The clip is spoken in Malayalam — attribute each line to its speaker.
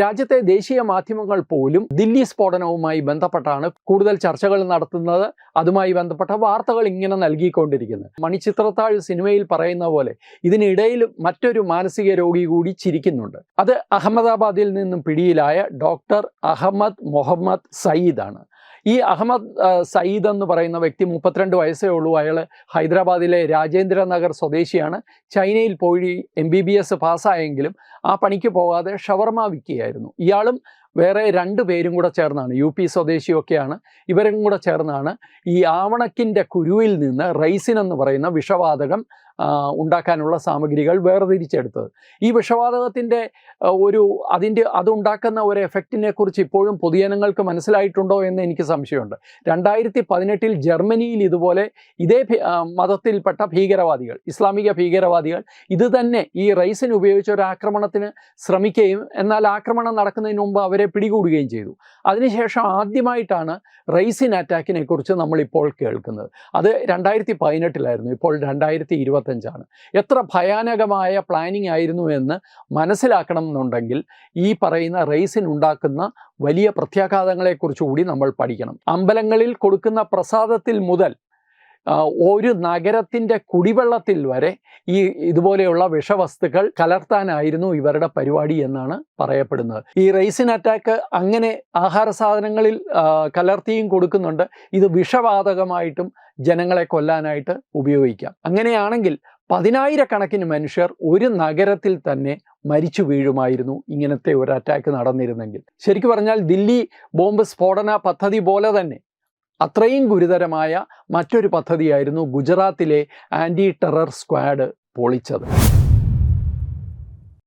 Speaker 1: രാജ്യത്തെ ദേശീയ മാധ്യമങ്ങൾ പോലും ദില്ലി സ്ഫോടനവുമായി ബന്ധപ്പെട്ടാണ് കൂടുതൽ ചർച്ചകൾ നടത്തുന്നത്. അതുമായി ബന്ധപ്പെട്ട വാർത്തകൾ ഇങ്ങനെ നൽകിക്കൊണ്ടിരിക്കുന്നത് മണിച്ചിത്രത്താഴ് സിനിമയിൽ പറയുന്ന പോലെ ഇതിനിടയിൽ മറ്റൊരു മാനസിക രോഗി കൂടി ചിരിക്കുന്നുണ്ട്. അത് അഹമ്മദാബാദിൽ നിന്നും പിടിയിലായ ഡോക്ടർ അഹമ്മദ് മുഹമ്മദ് സയ്യിദാണ് ഈ അഹമ്മദ് സയ്യിദ് എന്ന് പറയുന്ന വ്യക്തി മുപ്പത്തിരണ്ട് വയസ്സേ ഉള്ളൂ. അയാൾ ഹൈദരാബാദിലെ രാജേന്ദ്ര നഗർ സ്വദേശിയാണ്. ചൈനയിൽ പോയി എം ബി ബി എസ് പാസ്സായെങ്കിലും ആ പണിക്ക് പോകാതെ ഷവർമ വിൽക്കുകയായിരുന്നു. ഇയാളും വേറെ രണ്ട് പേരും കൂടെ ചേർന്നാണ്. യു പി സ്വദേശിയൊക്കെയാണ്. ഇവരും കൂടെ ചേർന്നാണ്. ഈ ആവണക്കിന്റെ കുരുവിൽ നിന്ന് റൈസിൻ എന്ന് പറയുന്ന വിഷവാതകം ഉണ്ടാക്കാനുള്ള സാമഗ്രികൾ വേർതിരിച്ചെടുത്തത്. ഈ വിഷവാതകത്തിന്റെ ഒരു അതിന്റെ അതുണ്ടാക്കുന്ന ഒരു എഫക്റ്റിനെ കുറിച്ച് ഇപ്പോഴും പൊതുജനങ്ങൾക്ക് മനസ്സിലായിട്ടുണ്ടോ എന്ന് എനിക്ക് സംശയമുണ്ട്. രണ്ടായിരത്തി പതിനെട്ടിൽ ജർമ്മനിയിൽ ഇതുപോലെ ഇതേ മതത്തിൽപ്പെട്ട ഭീകരവാദികൾ ഇസ്ലാമിക ഭീകരവാദികൾ ഇത് തന്നെ ഈ റൈസിന് ഉപയോഗിച്ച ഒരു ആക്രമണത്തിന് ശ്രമിക്കുകയും എന്നാൽ ആക്രമണം നടക്കുന്നതിന് മുമ്പ് അവരെ പിടികൂടുകയും ചെയ്തു. അതിനുശേഷം ആദ്യമായിട്ടാണ് റൈസിൻ അറ്റാക്കിനെ കുറിച്ച് നമ്മളിപ്പോൾ കേൾക്കുന്നത്. അത് രണ്ടായിരത്തി പതിനെട്ടിലായിരുന്നു ഇപ്പോൾ രണ്ടായിരത്തി ഇരുപത്തഞ്ചാണ് എത്ര ഭയാനകമായ പ്ലാനിംഗ് ആയിരുന്നു എന്ന് മനസ്സിലാക്കണം എന്നുണ്ടെങ്കിൽ ഈ പറയുന്ന റൈസിൻ ഉണ്ടാക്കുന്ന വലിയ പ്രത്യാഘാതങ്ങളെക്കുറിച്ച് കൂടി നമ്മൾ പഠിക്കണം. അമ്പലങ്ങളിൽ കൊടുക്കുന്ന പ്രസാദത്തിൽ മുതൽ ഒരു നഗരത്തിന്റെ കുടിവെള്ളത്തിൽ വരെ ഈ ഇതുപോലെയുള്ള വിഷവസ്തുക്കൾ കലർത്താനായിരുന്നു ഇവരുടെ പരിപാടി എന്നാണ് പറയപ്പെടുന്നത്. ഈ റൈസിൻ അറ്റാക്ക് അങ്ങനെ ആഹാര സാധനങ്ങളിൽ കലർത്തിയും കൊടുക്കുന്നുണ്ട്. ഇത് വിഷവാതകമായിട്ടും ജനങ്ങളെ കൊല്ലാനായിട്ട് ഉപയോഗിക്കാം. അങ്ങനെയാണെങ്കിൽ പതിനായിരക്കണക്കിന് മനുഷ്യർ ഒരു നഗരത്തിൽ തന്നെ മരിച്ചു വീഴുമായിരുന്നു ഇങ്ങനത്തെ ഒരു അറ്റാക്ക് നടന്നിരുന്നെങ്കിൽ. ശരിക്കു പറഞ്ഞാൽ ദില്ലി ബോംബ് സ്ഫോടന പദ്ധതി പോലെ തന്നെ അത്രയും ഗുരുതരമായ മറ്റൊരു പദ്ധതിയായിരുന്നു ഗുജറാത്തിലെ ആന്റി ടെറർ സ്ക്വാഡ് പൊളിച്ചത്.